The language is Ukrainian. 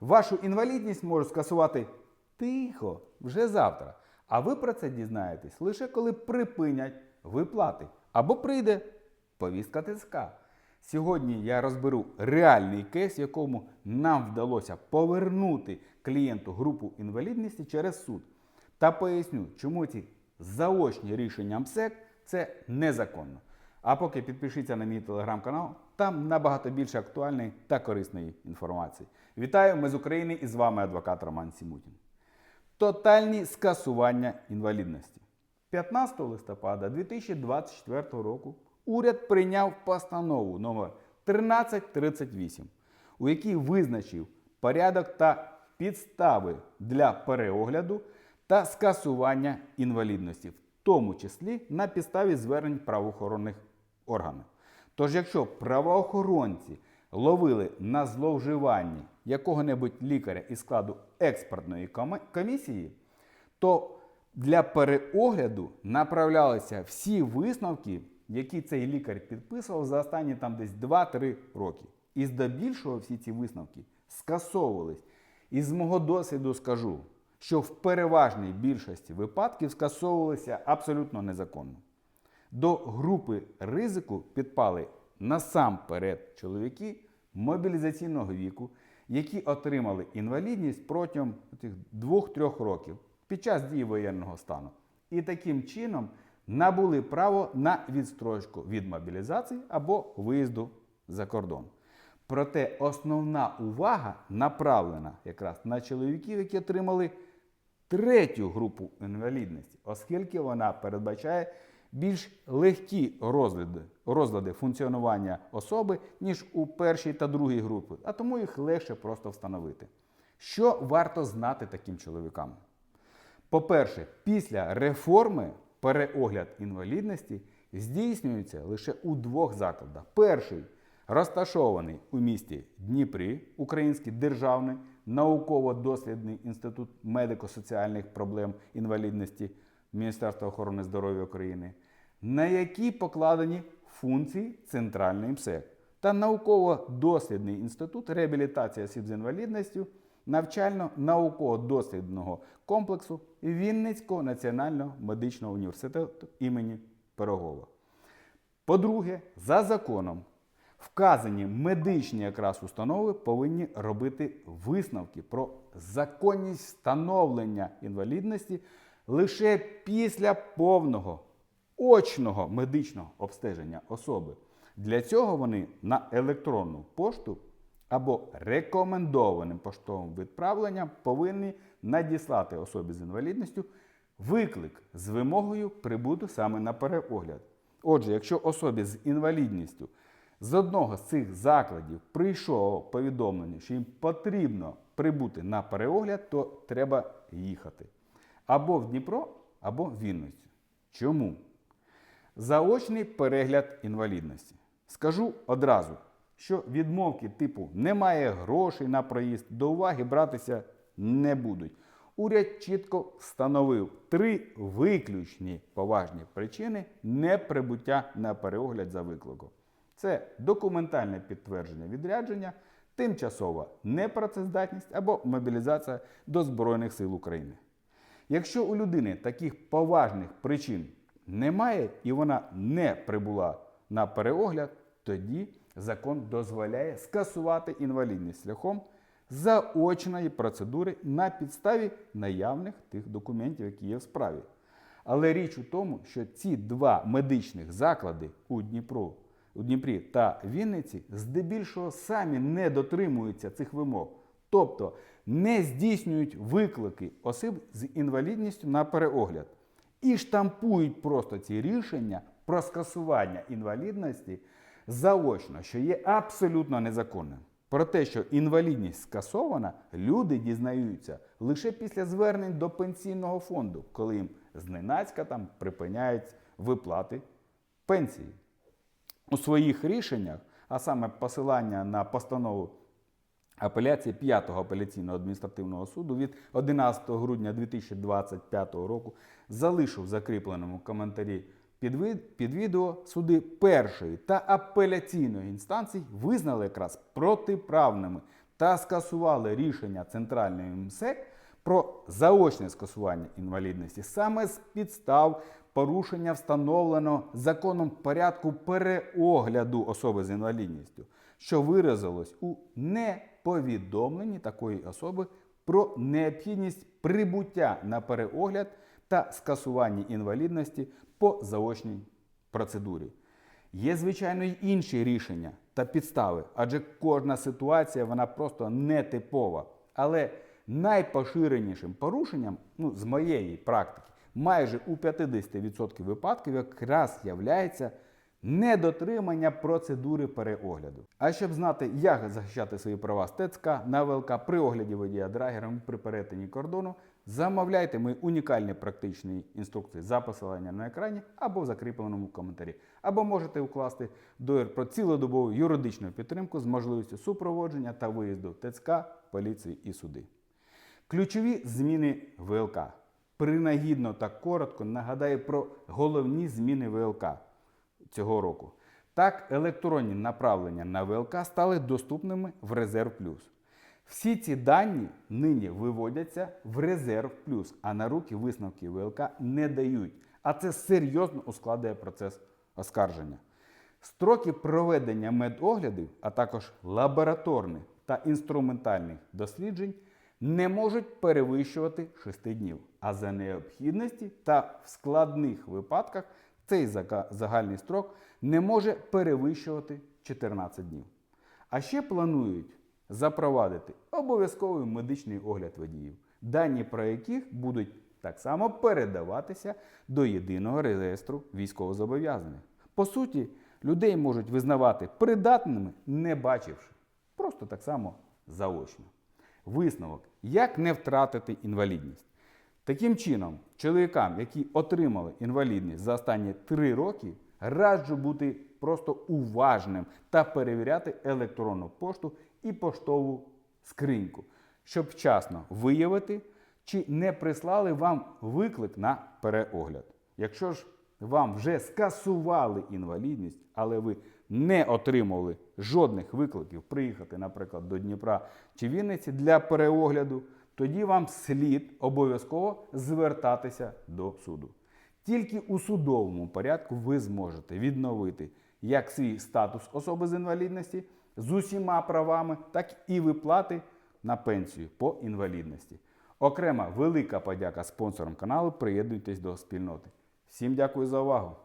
Вашу інвалідність можуть скасувати тихо вже завтра. А ви про це дізнаєтесь лише коли припинять виплати або прийде повістка ТСК. Сьогодні я розберу реальний кейс, в якому нам вдалося повернути клієнту групу інвалідності через суд. Та поясню, чому ці заочні рішення МСЕК це незаконно. А поки підпишіться на мій телеграм-канал, там набагато більше актуальної та корисної інформації. Вітаю, ми з України і з вами адвокат Роман Сімутін. Тотальні скасування інвалідності. 15 листопада 2024 року уряд прийняв постанову номер 1338, у якій визначив порядок та підстави для переогляду та скасування інвалідності, в тому числі на підставі звернень правоохоронних органів. Тож, якщо правоохоронці ловили на зловживанні якого-небудь лікаря із складу експертної комісії, то для переогляду направлялися всі висновки, які цей лікар підписував за останні там десь 2-3 роки. І здебільшого всі ці висновки скасовувались. І з мого досвіду скажу, що в переважній більшості випадків скасовувалися абсолютно незаконно. До групи ризику підпали насамперед чоловіки мобілізаційного віку, які отримали інвалідність протягом цих 2-3 років під час дії воєнного стану. І таким чином набули право на відстрочку від мобілізації або виїзду за кордон. Проте основна увага направлена якраз на чоловіків, які отримали третю групу інвалідності, оскільки вона передбачає більш легкі розлади, розлади функціонування особи, ніж у першій та другій групі, а тому їх легше просто встановити. Що варто знати таким чоловікам? По-перше, після реформи переогляд інвалідності здійснюється лише у двох закладах. Перший розташований у місті Дніпрі, Український державний науково-дослідний інститут медико-соціальних проблем інвалідності Міністерства охорони здоров'я України, на які покладені функції центральної МСЕК та науково-дослідний інститут реабілітації осіб з інвалідністю навчально-науково-дослідного комплексу Вінницького національного медичного університету імені Пирогова. По-друге, за законом вказані медичні якраз установи повинні робити висновки про законність встановлення інвалідності лише після повного очного медичного обстеження особи. Для цього вони на електронну пошту або рекомендованим поштовим відправленням повинні надіслати особі з інвалідністю виклик з вимогою прибути саме на переогляд. Отже, якщо особі з інвалідністю з одного з цих закладів прийшло повідомлення, що їм потрібно прибути на переогляд, то треба їхати або в Дніпро, або в Вінницю. Чому? Заочний перегляд інвалідності. Скажу одразу, що відмовки типу немає грошей на проїзд до уваги братися не будуть. Уряд чітко встановив три виключні поважні причини неприбуття на переогляд за викликом. Це документальне підтвердження відрядження, тимчасова непрацездатність або мобілізація до Збройних сил України. Якщо у людини таких поважних причин немає і вона не прибула на переогляд, тоді закон дозволяє скасувати інвалідність шляхом заочної процедури на підставі наявних тих документів, які є в справі. Але річ у тому, що ці два медичних заклади у Дніпру, у Дніпрі та Вінниці здебільшого самі не дотримуються цих вимог, тобто не здійснюють виклики осіб з інвалідністю на переогляд і штампують просто ці рішення про скасування інвалідності заочно, що є абсолютно незаконним. Про те, що інвалідність скасована, люди дізнаються лише після звернень до пенсійного фонду, коли їм зненацька там припиняють виплати пенсії. У своїх рішеннях, а саме посилання на постанову апеляції 5-го апеляційного адміністративного суду від 11 грудня 2025 року залишу в закріпленому коментарі під, відео суди першої та апеляційної інстанцій визнали якраз протиправними та скасували рішення Центральної МСЕК про заочне скасування інвалідності саме з підстав порушення встановленого законом порядку переогляду особи з інвалідністю, що виразилось у неповідомленні такої особи про необхідність прибуття на переогляд та скасування інвалідності по заочній процедурі. Є, звичайно, й інші рішення та підстави, адже кожна ситуація вона просто нетипова. Але найпоширенішим порушенням, ну, з моєї практики, майже у 50% випадків якраз являється недотримання процедури переогляду. А щоб знати, як захищати свої права з ТЦК на ВЛК при огляді водія драгером при перетині кордону, замовляйте мої унікальні практичні інструкції за посиланням на екрані або в закріпленому коментарі. Або можете укласти договір про цілодобову юридичну підтримку з можливістю супроводження та виїзду ТЦК, поліції і суди. Ключові зміни ВЛК. Принагідно та коротко нагадаю про головні зміни ВЛК цього року. Так, електронні направлення на ВЛК стали доступними в Резерв Плюс. Всі ці дані нині виводяться в Резерв Плюс, а на руки висновки ВЛК не дають. А це серйозно ускладує процес оскарження. Строки проведення медоглядів, а також лабораторних та інструментальних досліджень не можуть перевищувати 6 днів. А за необхідності та в складних випадках цей загальний строк не може перевищувати 14 днів. А ще планують запровадити обов'язковий медичний огляд водіїв, дані про яких будуть так само передаватися до єдиного реєстру військовозобов'язаних. По суті, людей можуть визнавати придатними, не бачивши, просто так само заочно. Висновок: як не втратити інвалідність? Таким чином, чоловікам, які отримали інвалідність за останні три роки, раджу бути просто уважним та перевіряти електронну пошту і поштову скриньку, щоб вчасно виявити, чи не прислали вам виклик на переогляд. Якщо ж вам вже скасували інвалідність, але ви не отримали жодних викликів приїхати, наприклад, до Дніпра чи Вінниці для переогляду, тоді вам слід обов'язково звертатися до суду. Тільки у судовому порядку ви зможете відновити як свій статус особи з інвалідності з усіма правами, так і виплати на пенсію по інвалідності. Окрема велика подяка спонсорам каналу. Приєднуйтесь до спільноти. Всім дякую за увагу!